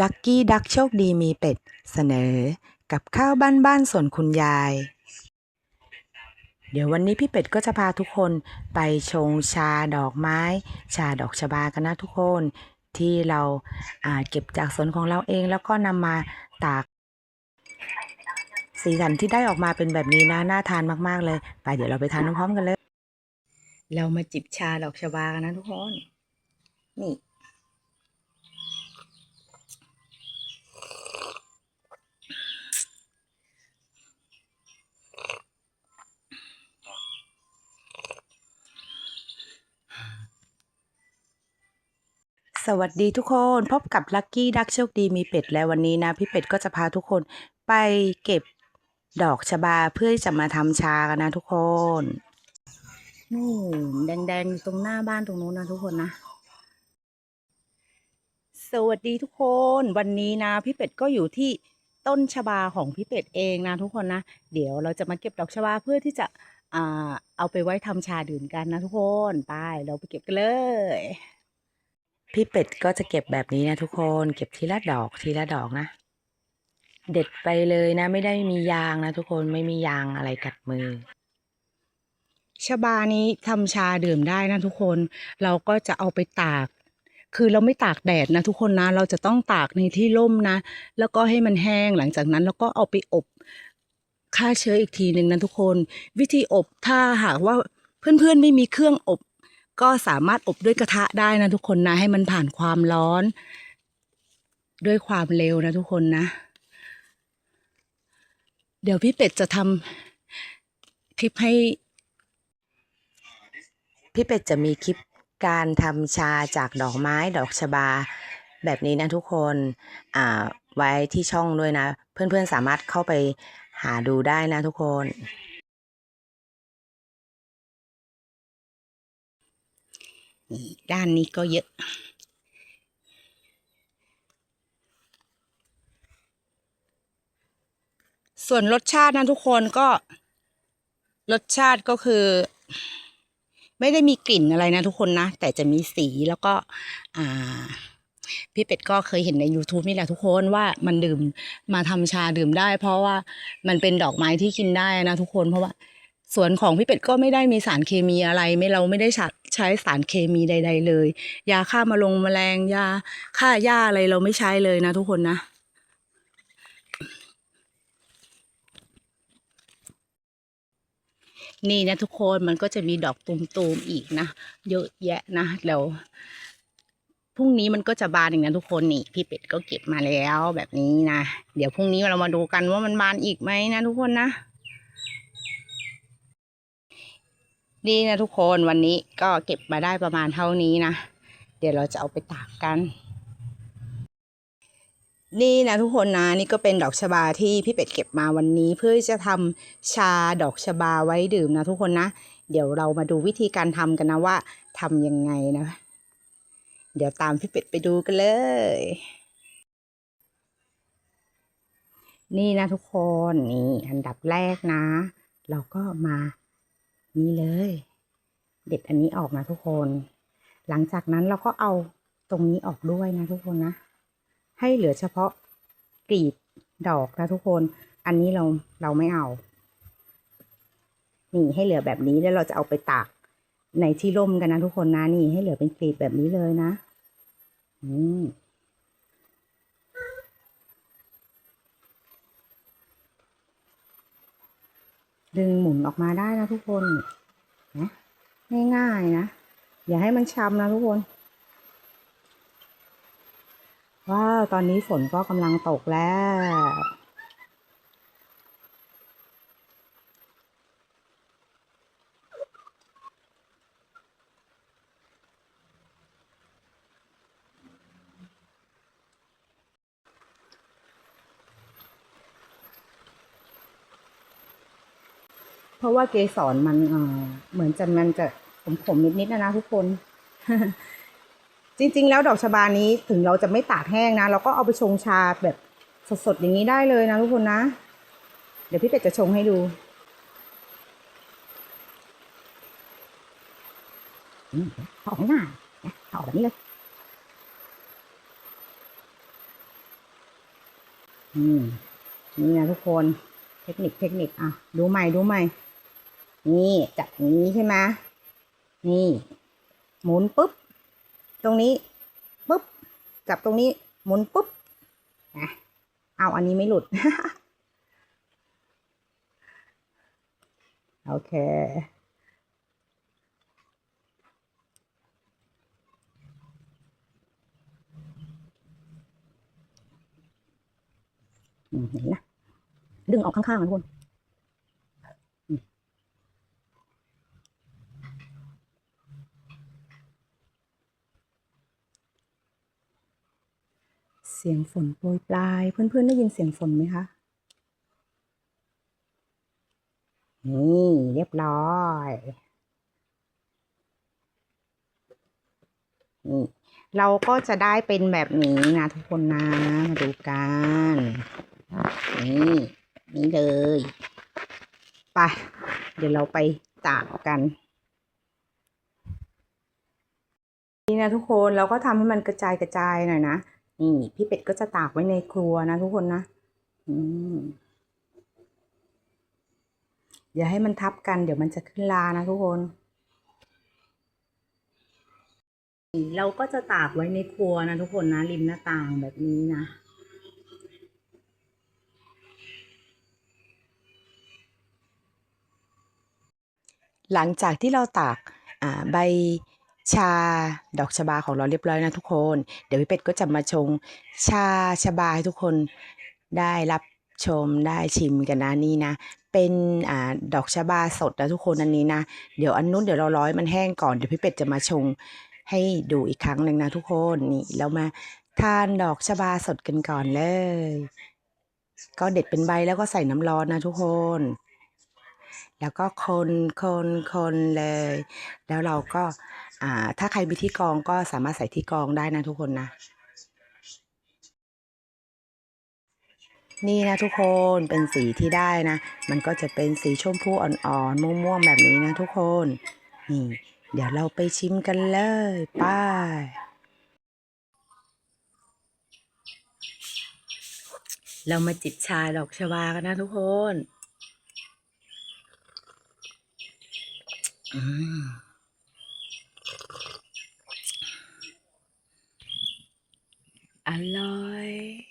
ลักกี้ดักโชคดีมีเป็ด เสนอ กับข้าวบ้านบ้านสวนคุณยาย เดี๋ยววันนี้พี่เป็ดก็จะพาทุกคนไปชงชาดอกไม้ ชาดอกชบากันนะทุกคน ที่เราาเก็บจากสวนของเราเองแล้วก็นำมาตาก สีสันที่ได้ออกมาเป็นแบบนี้นะน่าทานมากๆเลย ไปเดี๋ยวเราไปทานพร้อมๆกันเลย เรามาจิบชาดอกชบากันนะทุกคน นี่ สวัสดีทุกคนพบกับลัคกี้ดักโชคดีมีเป็ดและวันนี้นะ พี่เป็ดก็จะพาทุกคนไปเก็บดอกชบาเพื่อที่จะมาทำชากันนะทุกคนนี่แดงๆอยู่ตรงหน้าบ้านตรงนู้นนะทุกคนนะ สวัสดีทุกคนวันนี้นะ พี่เป็ดก็อยู่ที่ต้นชบาของพี่เป็ดเองนะทุกคนนะ เดี๋ยวเราจะมาเก็บดอกชบาเพื่อที่จะอ่าเอาไปไว้ทำชาดื่มกันนะทุกคนไปเราไปเก็บกันเลย พี่เป็ดก็จะเก็บแบบนี้นะทุกคนเก็บทีละดอกทีละดอกนะ เด็ดไปเลยนะ ไม่ได้มียางนะทุกคนไม่มียางอะไรกัดมือชบานี้ทำชาดื่มได้นะทุกคนเราก็จะเอาไปตาก คือเราไม่ตากแดดนะทุกคนนะ เราจะต้องตากในที่ร่มนะ แล้วก็ให้มันแห้งหลังจากนั้นเราก็เอาไปอบฆ่าเชื้ออีกทีหนึ่งนะทุกคน วิธีอบถ้าหากว่าเพื่อนๆไม่มีเครื่องอบ ก็สามารถอบด้วยกระทะได้นะทุกคนนะให้มันผ่านความร้อน ด้วยความเร็วนะทุกคนนะ เดี๋ยวพี่เป็ดจะทำคลิปให้ พี่เป็ดจะมีคลิปการทำชาจากดอกไม้ดอกชบา แบบนี้นะทุกคนอ่าไว้ที่ช่องด้วยนะ เพื่อนๆสามารถเข้าไปหาดูได้นะทุกคน ด้านนี้ก็เยอะ ส่วนรสชาตินะทุกคนก็ รสชาติก็คือ ไม่ได้มีกลิ่นอะไรนะทุกคนนะ แต่จะมีสีแล้วก็ อ่าพี่เป็ดก็เคยเห็นใน YouTube นี่แหละทุกคนว่ามันดื่มมาทำชาดื่มได้ เพราะว่ามันเป็นดอกไม้ที่กินได้นะทุกคนเพราะว่า สวนของพี่เป็ดก็ไม่ได้มีสารเคมีอะไรไม่เราไม่ได้ใช้ใช้สารเคมีใด ๆ เลย ยาฆ่ามาลงแมลงยาฆ่าหญ้าอะไรเราไม่ใช้เลยนะทุกคนนะนี่นะทุกคนมันก็จะมีดอกตูมๆอีกนะ เยอะแยะนะแล้วพรุ่งนี้มันก็จะบานอีกนะทุกคนนี่พี่เป็ดก็เก็บมาแล้วแบบนี้นะ เดี๋ยวพรุ่งนี้เรามาดูกันว่ามันบานอีกไหมนะทุกคนนะ นี่นะทุกคนวันนี้ก็เก็บมาได้ประมาณเท่านี้นะ เดี๋ยวเราจะเอาไปตากกัน นี่นะทุกคนนะนี่ก็เป็นดอกชบาที่พี่เป็ดเก็บมาวันนี้ เพื่อจะทำชาดอกชบาไว้ดื่มนะทุกคนนะ เดี๋ยวเรามาดูวิธีการทำกันนะว่าทำยังไงนะ เดี๋ยวตามพี่เป็ดไปดูกันเลย นี่นะทุกคนนี่อันดับแรกนะ เราก็มา นี่เลย เด็ดอันนี้ออกนะทุกคน หลังจากนั้นเราก็เอาตรงนี้ออกด้วยนะทุกคนนะ ให้เหลือเฉพาะกลีบดอกนะทุกคน อันนี้เราเราไม่เอา นี่ให้เหลือแบบนี้แล้วเราจะเอาไปตากในที่ร่มกันนะทุกคนนะนี่ให้เหลือเป็นกลีบแบบนี้เลยนะ อืม ดึงหมุนออกมาได้นะทุกคนนะง่ายๆนะ อย่าให้มันช้ำนะทุกคน ว้าว ตอนนี้ฝนก็กำลังตกแล้ว เพราะว่าเกสรมันเออเหมือนจะมันจะขมๆนิดๆนะนะทุกคน จริง ๆ แล้วดอกชบานี้ถึงเราจะไม่ตากแห้งนะเราก็เอาไปชงชาแบบสดๆอย่างนี้ได้เลยนะทุกคนนะ เดี๋ยวพี่เป็ดจะชงให้ดูอืมเอาให้หน้านะเอาแบบนี้เลยนี่นะทุกคน เทคนิคเทคนิคอะ ดูใหม่ดูใหม่ นี่จับอย่างนี้ใช่ไหมนี่ หมุนปุ๊บ ตรงนี้ปุ๊บจับตรงนี้หมุนปุ๊บนะเอาอันนี้ไม่หลุด โอเคเห็นนะดึงออกข้างๆนะทุกคน เสียงฝนโปรยปลาย เพื่อนๆได้ยินเสียงฝนไหมคะ นี่เรียบร้อยนี่เราก็จะได้เป็นแบบนี้นะทุกคนนะ มาดูกัน นี่นี่เลยไปเดี๋ยวเราไปตากกัน นี่นะทุกคนเราก็ทำให้มันกระจายกระจายหน่อยนะ นี่พี่เป็ดก็จะตากไว้ในครัวนะทุกคนนะอย่าให้มันทับกัน เดี๋ยวมันจะขึ้นลานะทุกคนเราก็จะตากไว้ในครัวนะทุกคนนะ ริมหน้าต่างแบบนี้นะหลังจากที่เราตากอ่าใบ ชาดอกชบาของเราเรียบร้อยนะทุกคน เดี๋ยวพี่เป็ดก็จะมาชง ชาชบาให้ทุกคนได้รับชมได้ชิมกันนะนี่นะ เป็นอ่าดอกชบาสดนะทุกคนอันนี้นะ เดี๋ยวอันนู้นเดี๋ยวเราร้อยมันแห้งก่อนเดี๋ยวพี่เป็ดจะมาชงให้ดูอีกครั้งหนึ่งนะทุกคนนี่เรามาทานดอกชบาสดกันก่อนเลย ก็เด็ดเป็นใบแล้วก็ใส่น้ำร้อนนะทุกคน แล้วก็คนคนคนเลย แล้วเราก็ถ้าใครมีที่กองก็สามารถใส่ที่กองได้นะทุกคนนะ นี่นะทุกคนเป็นสีที่ได้นะ มันก็จะเป็นสีชมพูอ่อนๆม่วงๆแบบนี้นะทุกคนนี่เดี๋ยวเราไปชิมกันเลยป้ายเรามาจิบชาดอกชวากันนะทุกคน Mm. Aloy.